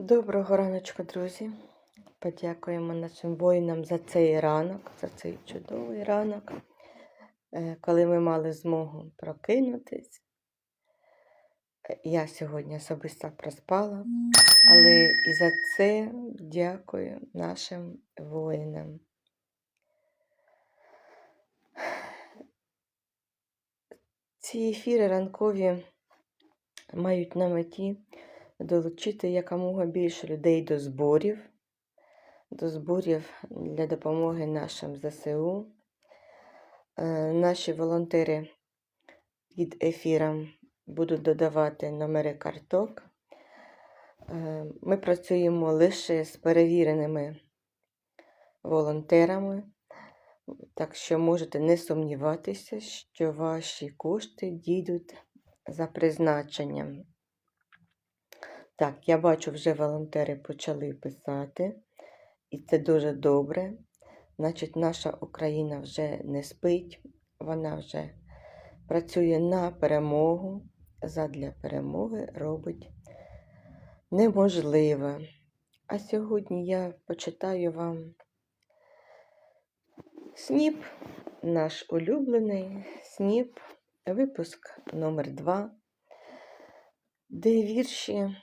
Доброго раночку, друзі. Подякуємо нашим воїнам за цей ранок, за цей чудовий ранок, е, коли ми мали змогу прокинутись. Е, Я сьогодні особисто проспала, але і за це дякую нашим воїнам. Ці ефіри ранкові мають на меті долучити якомога більше людей до зборів, до зборів для допомоги нашим ЗСУ. Е, Наші волонтери під ефіром будуть додавати номери карток. Е, Ми працюємо лише з перевіреними волонтерами, так що можете не сумніватися, що ваші кошти дійдуть за призначенням. Так, я бачу, вже волонтери почали писати, і це дуже добре. Значить, наша Україна вже не спить, вона вже працює на перемогу, задля перемоги робить неможливе. А сьогодні я почитаю вам сніп, наш улюблений сніп, випуск номер 2 де вірші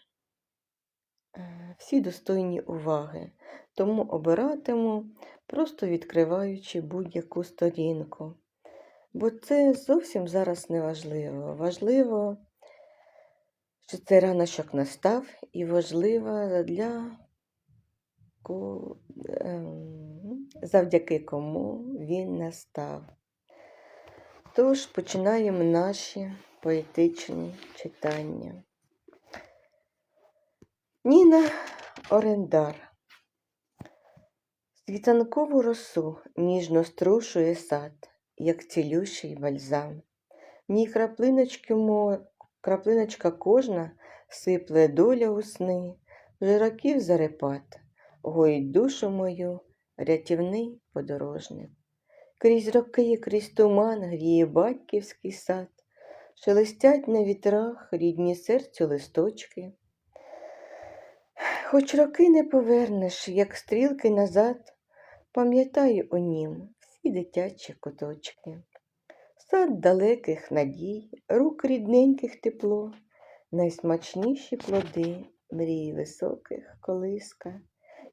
всі достойні уваги, тому обиратиму, просто відкриваючи будь-яку сторінку. Бо це зовсім зараз не важливо. Важливо, що цей раночок настав, і важливо для ем, завдяки кому він настав. Тож починаємо наші поетичні читання. Ніна Орендар. Світанкову росу ніжно струшує сад, як цілющий бальзам. В ній краплиночки мо... краплиночка кожна сипле доля у сни, вже зарепат, гоїть душу мою, рятівний подорожник. Крізь роки, крізь туман гріє батьківський сад, шелестять на вітрах рідні серцю листочки. Хоч роки не повернеш, як стрілки назад, пам'ятаю у нім всі дитячі куточки. Сад далеких надій, рук рідненьких тепло, найсмачніші плоди, мрії високих колиска,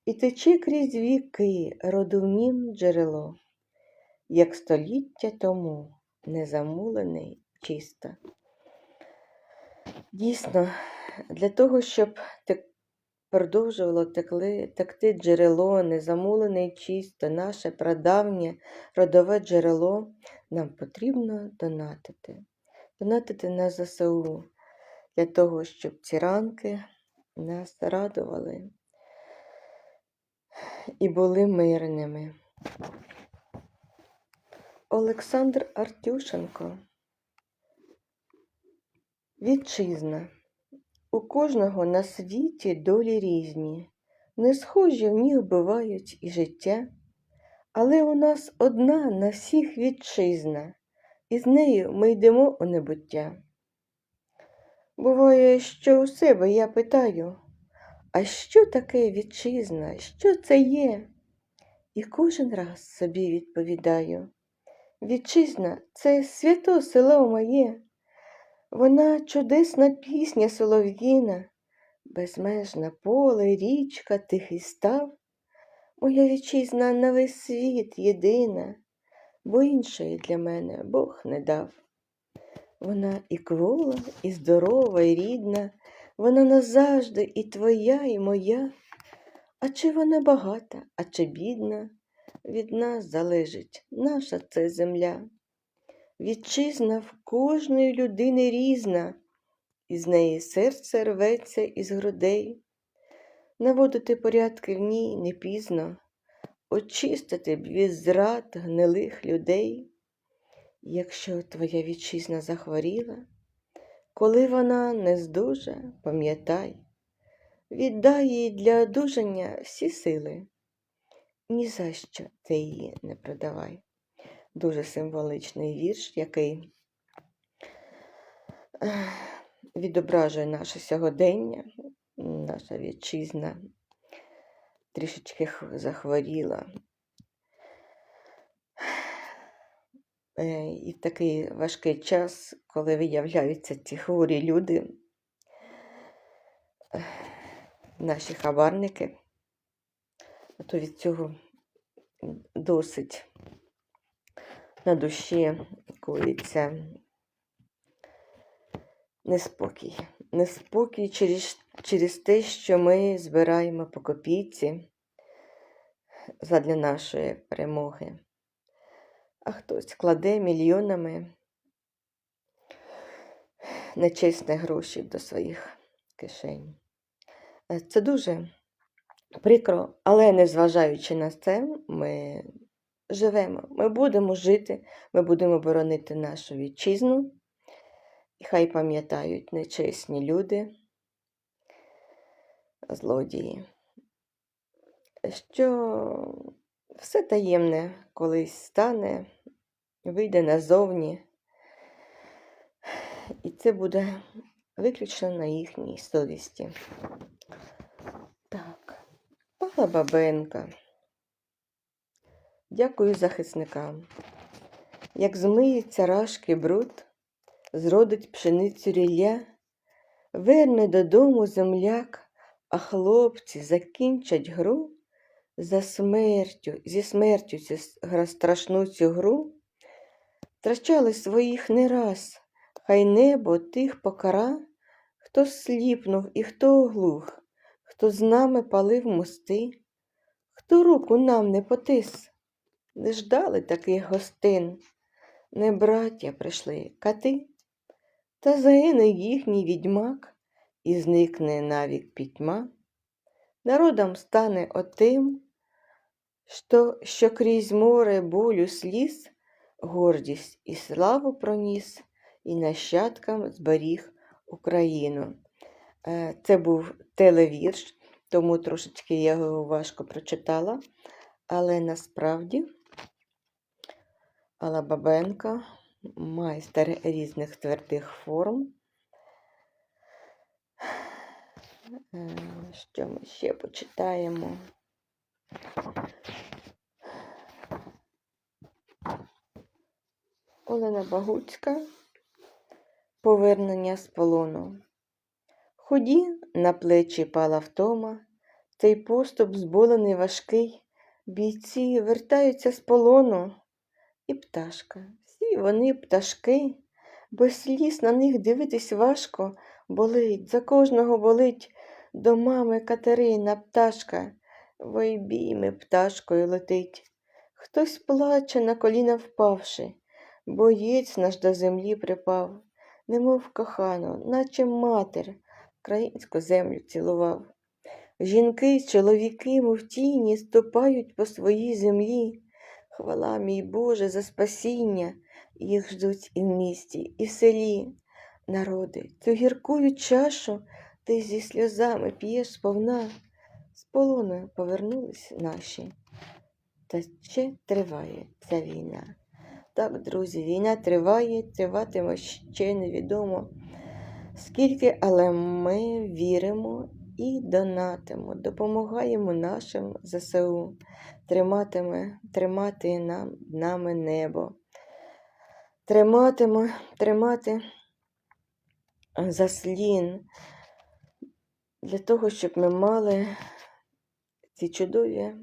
і тече крізь віки родовнім джерело, як століття тому незамулений чисто. Дійсно, для того, щоб те- продовжувало текли, текти джерело, незамулене і чисто, наше прадавнє родове джерело, нам потрібно донатити. Донатити на ЗСУ для того, щоб ці ранки нас радували і були мирними. Олександр Артюшенко. Вітчизна. У кожного на світі долі різні, не схожі в них бувають і життя, але у нас одна на всіх вітчизна, і з нею ми йдемо у небуття. Буває, що у себе я питаю, а що таке вітчизна, що це є? І кожен раз собі відповідаю, вітчизна це свято село моє. Вона чудесна пісня солов'їна, безмежне поле, річка, тихий став. Моя вітчизна на весь світ єдина, бо іншої для мене Бог не дав. Вона і квола, і здорова, і рідна, вона назавжди і твоя, і моя. А чи вона багата, а чи бідна, від нас залежить наша це земля. Вітчизна в кожної людини різна, із неї серце рветься із грудей. Наводити порядки в ній не пізно, очистити б від зрад гнилих людей. Якщо твоя вітчизна захворіла, коли вона не здужа, пам'ятай, віддай їй для одужання всі сили. Ні за що ти її не продавай дуже символичний вірш, який відображує наше сьогодення, наша вітчизна трішечки захворіла. І в такий важкий час, коли виявляються ці хворі люди, наші хабарники, то від цього досить на душі коїться неспокій. Неспокій через, через те, що ми збираємо по копійці задля нашої перемоги. А хтось кладе мільйонами нечесні гроші до своїх кишень. Е, Це дуже прикро, але незважаючи на це, ми живемо. Ми будемо жити, ми будемо боронити нашу вітчизну. І хай пам'ятають нечесні люди, злодії, що все таємне колись стане, вийде назовні, і це буде виключно на їхній совісті. Так, Павла Бабенка. Дякую захисникам. Як змиється рашки бруд, зродить пшеницю рілля, верне додому земляк, а хлопці закінчать гру за смертю, зі смертю цю страшну цю гру, втрачали своїх не раз, хай небо тих покара, хто сліпнув і хто оглух, хто з нами палив мости, хто руку нам не потис, не ждали таких гостин, не браття прийшли кати, та загине їхній відьмак, і зникне навік пітьма. Народом стане отим, що, що крізь море болю сліз гордість і славу проніс, і нащадкам зберіг Україну. Е, Це був телевірш, тому трошечки я його важко прочитала, але насправді Алла Бабенко майстер різних твердих форм. Е, Що ми ще почитаємо? Олена Багуцька. Повернення з полону. Худі на плечі пала втома, цей поступ зболений важкий. Бійці вертаються з полону. І пташка, всі вони пташки, без сліз на них дивитись важко, болить, за кожного болить. До мами Катерина пташка, в обійми пташкою летить. Хтось плаче на коліна впавши, боєць наш до землі припав, немов кохано, наче матер, українську землю цілував. Жінки, чоловіки, мов тіні, ступають по своїй землі. Хвала, мій Боже, за спасіння, їх ждуть і в місті, і в селі. Народи, цю гіркую чашу ти зі сльозами п'єш сповна. З полону повернулись наші. Та ще триває ця війна. Так, друзі, війна триває, триватиме ще невідомо. Скільки, але ми віримо і донатимо, допомагаємо нашим ЗСУ триматиме, тримати нам, нами небо, триматиме, тримати заслін для того, щоб ми мали ці чудові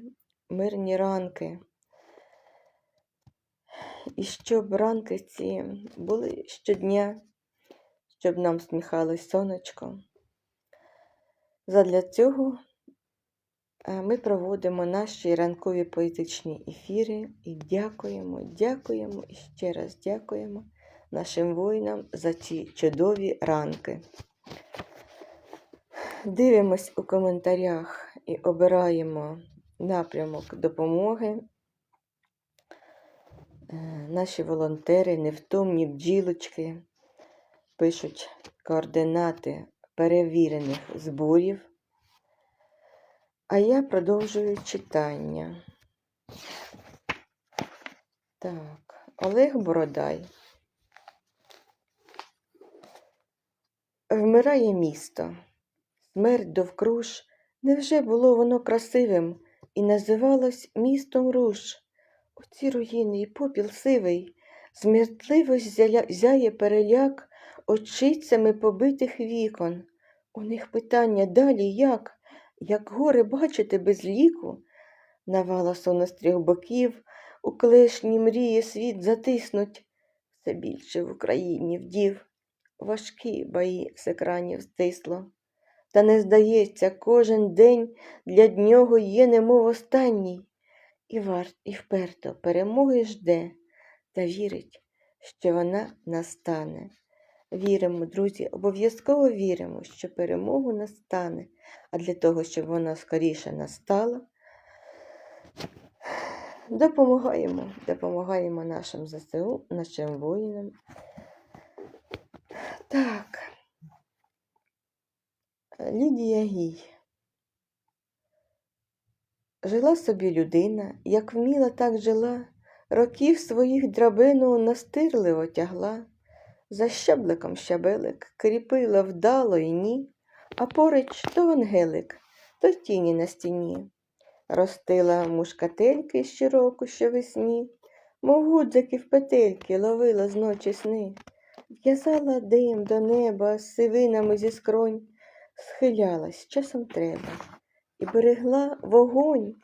мирні ранки. І щоб ранки ці були щодня, щоб нам сміхалось сонечко. Задля цього е, ми проводимо наші ранкові поетичні ефіри і дякуємо, дякуємо і ще раз дякуємо нашим воїнам за ці чудові ранки. Дивимось у коментарях і обираємо напрямок допомоги. Е, Наші волонтери, невтомні бджілочки, пишуть координати перевірених зборів. А я продовжую читання. Так, Олег Бородай. Вмирає місто, смерть довкруж, невже було воно красивим і називалось містом руж? Оці руїни і попіл сивий, зміртливо зяля- зяє переляк очицями побитих вікон. У них питання далі як? Як горе бачити без ліку? Навала сон з трьох боків, у клешні мрії світ затиснуть. Все більше в Україні вдів. Важкі бої з екранів стисло. Та не здається, кожен день для нього є немов останній. І варт, і вперто перемоги жде та вірить, що вона настане. Віримо, друзі, обов'язково віримо, що перемогу настане, а для того, щоб вона скоріше настала, допомагаємо, допомагаємо нашим ЗСУ, нашим воїнам. Так, Лідія Гій. Жила собі людина, як вміла, так жила, років своїх драбину настирливо тягла, за щабликом щабелик кріпила вдало й ні, а поруч то ангелик, то тіні на стіні. Ростила мушкательки щороку щовесні, мов гудзики в петельки ловила зночі сни, в'язала дим до неба сивинами зі скронь, схилялась часом треба і берегла вогонь,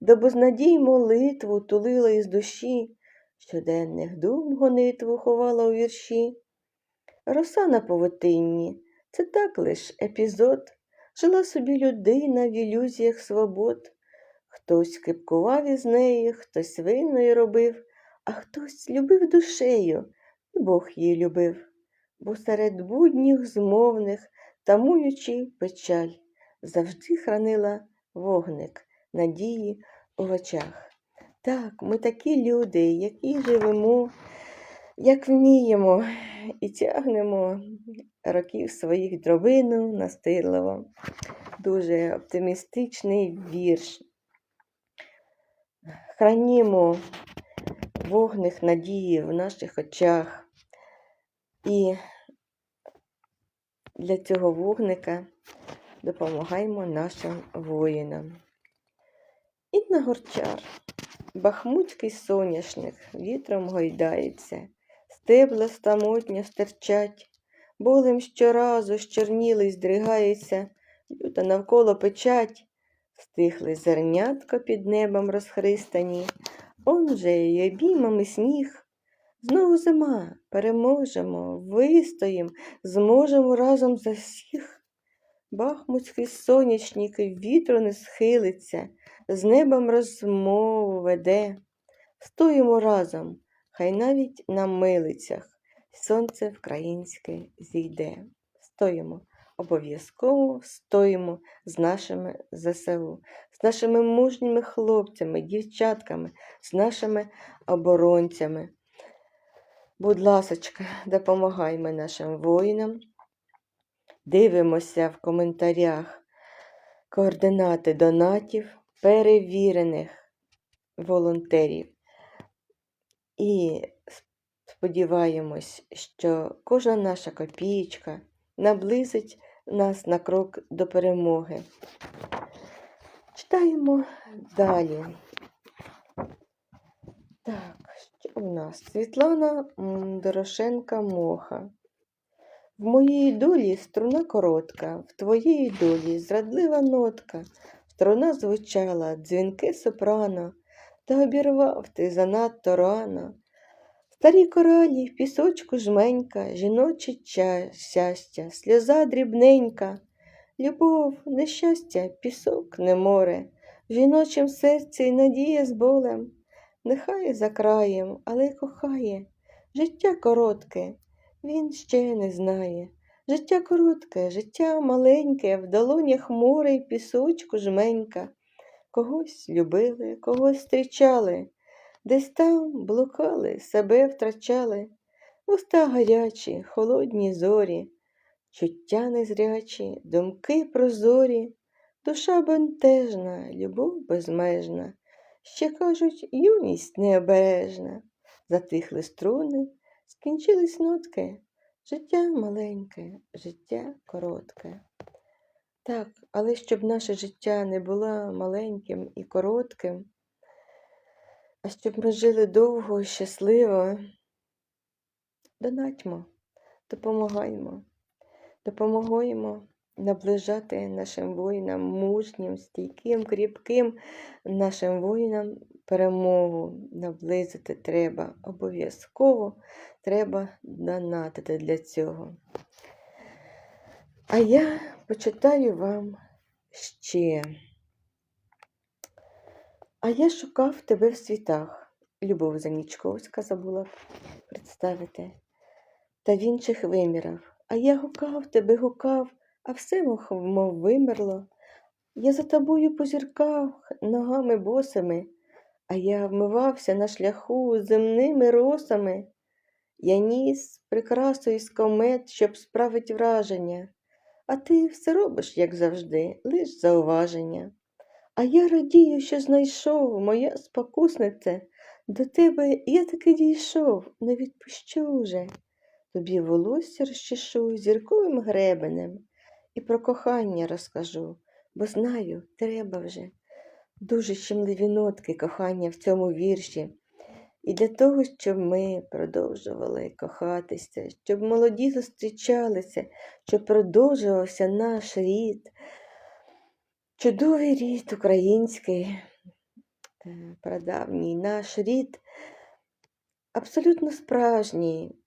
до безнадій молитву тулила із душі, щоденних дум гонитву ховала у вірші. Роса на повотинні це так лиш епізод. Жила собі людина в ілюзіях свобод. Хтось кипкував із неї, хтось винною робив, а хтось любив душею, і Бог її любив. Бо серед будніх змовних, тамуючи печаль, завжди хранила вогник надії у очах. Так, ми такі люди, які живемо, як вміємо, і тягнемо років своїх дробину настирливо. Дуже оптимістичний вірш. Хранімо вогник надії в наших очах. І для цього вогника допомагаємо нашим воїнам. Інна Горчар, бахмутський соняшник, вітром гойдається, стебла стамотньо стерчать, болем щоразу щорніли здригається, люта навколо печать, стихли зернятко під небом розхристані, он же й обіймами сніг. Знову зима, переможемо, вистоїм, зможемо разом за всіх. Бахмутський сонячник вітру не схилиться, з небом розмову веде. Стоїмо разом, хай навіть на милицях сонце вкраїнське зійде. Стоїмо, обов'язково стоїмо з нашими ЗСУ, з нашими мужніми хлопцями, дівчатками, з нашими оборонцями. Будь ласочка, допомагаймо нашим воїнам. Дивимося в коментарях координати донатів перевірених волонтерів. І сподіваємось, що кожна наша копієчка наблизить нас на крок до перемоги. Читаємо далі. Так, що у нас? Світлана Дорошенка Моха. В моїй долі струна коротка, в твоїй долі зрадлива нотка. Струна звучала, дзвінки сопрано, та обірвав ти занадто рано. Старі коралі в пісочку жменька, жіноче щастя, сльоза дрібненька, любов, нещастя, пісок, не море, в жіночім серці надія з болем. Нехай за краєм, але кохає. Життя коротке, він ще не знає. Життя коротке, життя маленьке, в долонях море й пісочку жменька. Когось любили, когось зустрічали, десь там блукали, себе втрачали. Уста гарячі, холодні зорі, чуття незрячі, думки прозорі, душа бентежна, любов безмежна. Ще кажуть, юність необережна. Затихли струни, скінчились нотки. Життя маленьке, життя коротке. Так, але щоб наше життя не було маленьким і коротким, а щоб ми жили довго і щасливо, донатьмо, допомагаймо, допомагаємо наближати нашим воїнам мужнім, стійким, кріпким нашим воїнам перемогу наблизити треба. Обов'язково треба донатити для цього. А я почитаю вам ще. А я шукав тебе в світах. Любов Занічковська забула представити. Та в інших вимірах. А я гукав тебе, гукав, а все мов, вимерло. Я за тобою позіркав ногами босими, а я вмивався на шляху земними росами. Я ніс прикрасу із комет, щоб справить враження. А ти все робиш, як завжди, лиш зауваження. А я радію, що знайшов, моя спокуснице, до тебе я таки дійшов, не відпущу вже. Тобі волосся розчешу зірковим гребенем і про кохання розкажу, бо знаю, треба вже. Дуже щемливі нотки кохання в цьому вірші. І для того, щоб ми продовжували кохатися, щоб молоді зустрічалися, щоб продовжувався наш рід, чудовий рід український, е, прадавній наш рід, абсолютно справжній.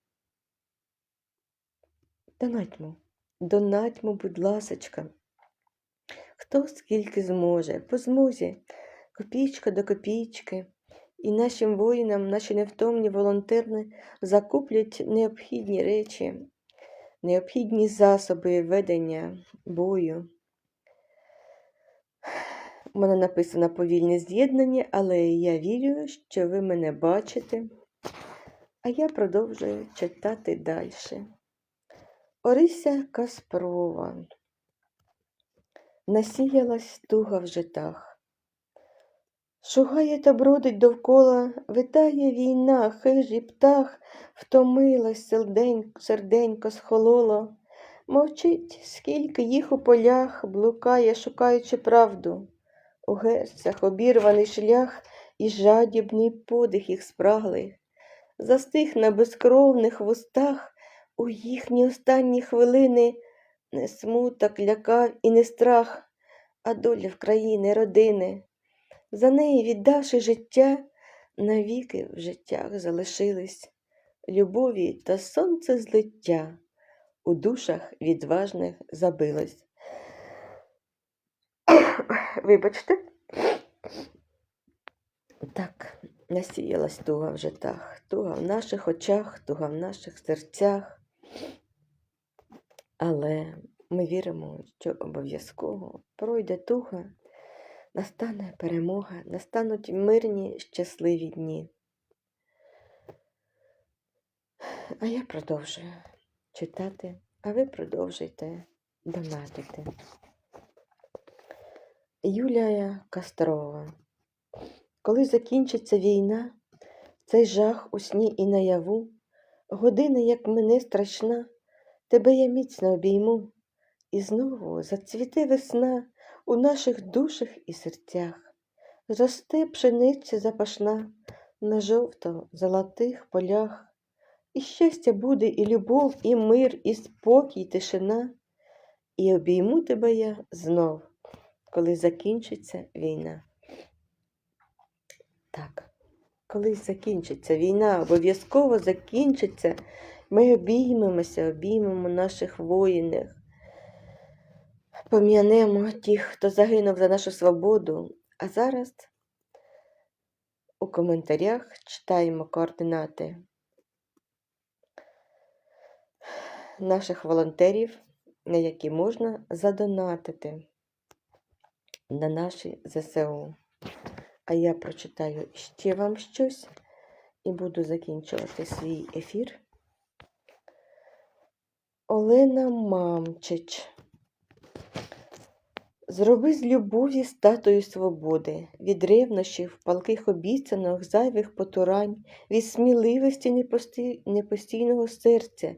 Донатьмо, донатьмо, будь ласочка. Хто скільки зможе, по змозі, копійка до копійки. І нашим воїнам, наші невтомні волонтерни закуплять необхідні речі, необхідні засоби ведення бою. У мене написано повільне з'єднання, але я вірю, що ви мене бачите. А я продовжую читати далі. Орися Каспрова. Насіялась туга в житах. Шугає та бродить довкола, витає війна, хижий птах, втомилась серденько, схололо. Мовчить, скільки їх у полях блукає, шукаючи правду. У герцях обірваний шлях і жадібний подих їх спраглих. Застиг на безкровних вустах у їхні останні хвилини не смуток лякав і не страх, а доля в країни родини. За неї, віддавши життя, навіки в життях залишились любові та сонце злиття у душах відважних забилось. Вибачте, так, насіялась туга в житах, туга в наших очах, туга в наших серцях. Але ми віримо, що обов'язково пройде туга, настане перемога, настануть мирні щасливі дні. А я продовжую читати, а ви продовжуйте донатити. Юлія Кастрова. Коли закінчиться війна, цей жах у сні і наяву, година, як мене страшна, тебе я міцно обійму, і знову зацвіте весна у наших душах і серцях, росте пшениця запашна на жовто золотих полях, і щастя буде, і любов, і мир, і спокій, тишина, і обійму тебе я знов, коли закінчиться війна. Так, коли закінчиться війна, обов'язково закінчиться. Ми обіймемося, обіймемо наших воїнів, пом'янемо тих, хто загинув за нашу свободу. А зараз у коментарях читаємо координати наших волонтерів, на які можна задонатити на наші ЗСУ. А я прочитаю ще вам щось і буду закінчувати свій ефір. Олена Мамчич. Зроби з любові статую свободи, від ревнощів, палких обіцянок, зайвих потурань, від сміливості непостійного серця,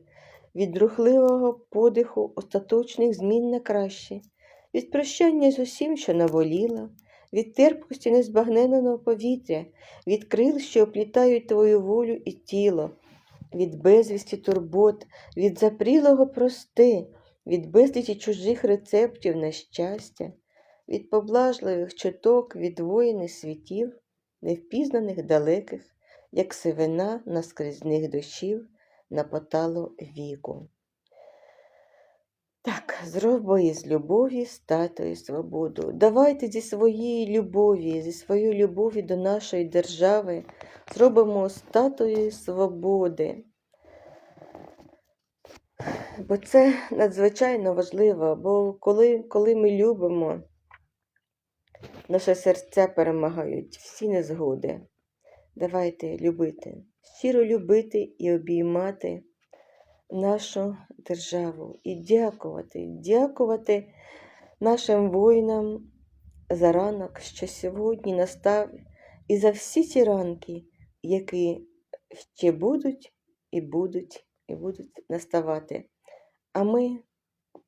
від рухливого подиху остаточних змін на краще, від прощання з усім, що наволіло, від терпкості незбагненого повітря, від крил, що оплітають твою волю і тіло, від безвісті турбот, від запрілого прости, від безлічі чужих рецептів на щастя, від поблажливих чуток, від воїни світів, невпізнаних далеких, як сивина наскрізних дощів на поталу віку. Так, зробо із любові статую свободу. Давайте зі своєї любові, зі своєї любові до нашої держави зробимо статую свободи. Бо це надзвичайно важливо, бо коли, коли ми любимо, наше серця перемагають всі незгоди. Давайте любити, щиро любити і обіймати нашу державу і дякувати, дякувати нашим воїнам за ранок, що сьогодні настав, і за всі ті ранки, які ще будуть і будуть, і будуть наставати. А ми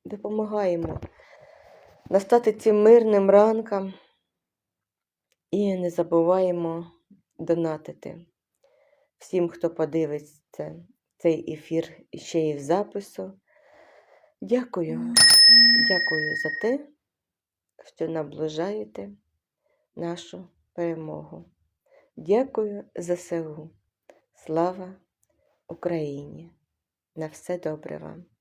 допомагаємо настати цим мирним ранкам і не забуваємо донатити всім, хто подивиться цей ефір ще й в запису. Дякую, дякую за те, що наближаєте нашу перемогу. Дякую ЗСУ. Слава Україні! На все добре вам!